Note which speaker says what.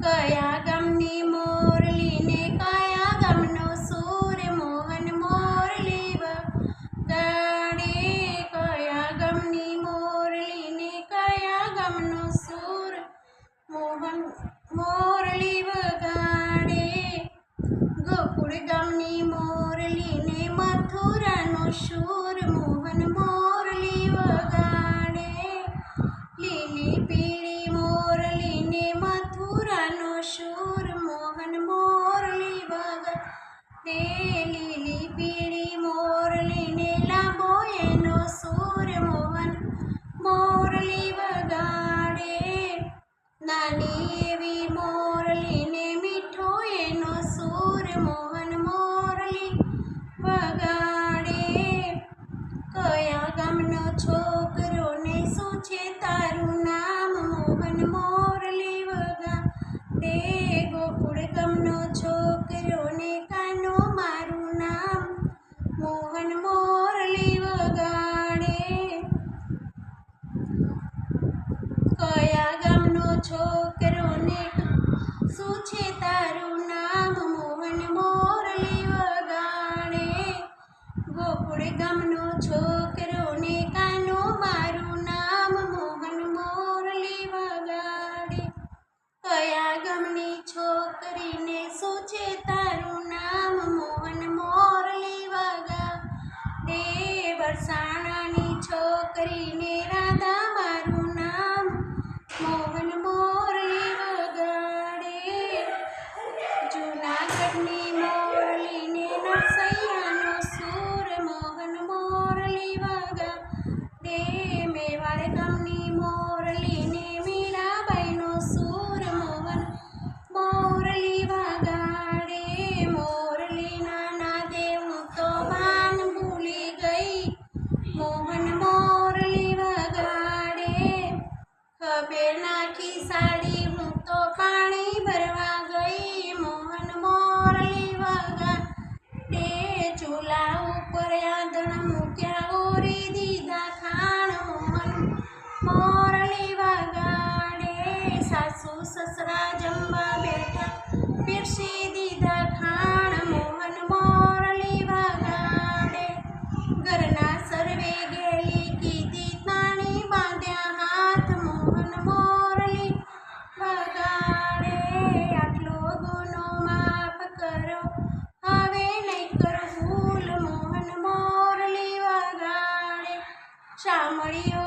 Speaker 1: કયા ગામની મોરલી ને કયા ગામનો સૂર મોહન મોરલી વગાડે કયા ગામની મોરલી ને કયા ગામનો સૂર મોહન મોરલી વગાડે ગોકુળ ગામની મોરલી ને મથુરાનો શૂર વગાડે લીલી પીળી મોરલી ને લાંબો એનો સૂર મોહન, મોરલી વગાડે. નાની એવી મોરલી ને મીઠો એનો સૂર મોહન, મોરલી વગાડે. કયા ગામનો છોકરો ને શું છે તારું કયા ગમની છોકરીને શું છે તારું નામ મોહન મોરલી દે વરસાણાની છોકરીને રાધા મોહન મોરલી વગાડે. ખભે નાખી સાડી હું તો પાણી ભરવા ગઈ. મોહન મોરલી વગાડે. ચૂલા ઉપર આંધણ મોરલી વગાડે આટલો ગુનો માફ કરો. હવે નહીં કરો મોહન મોરલી વગાડે શામળીઓ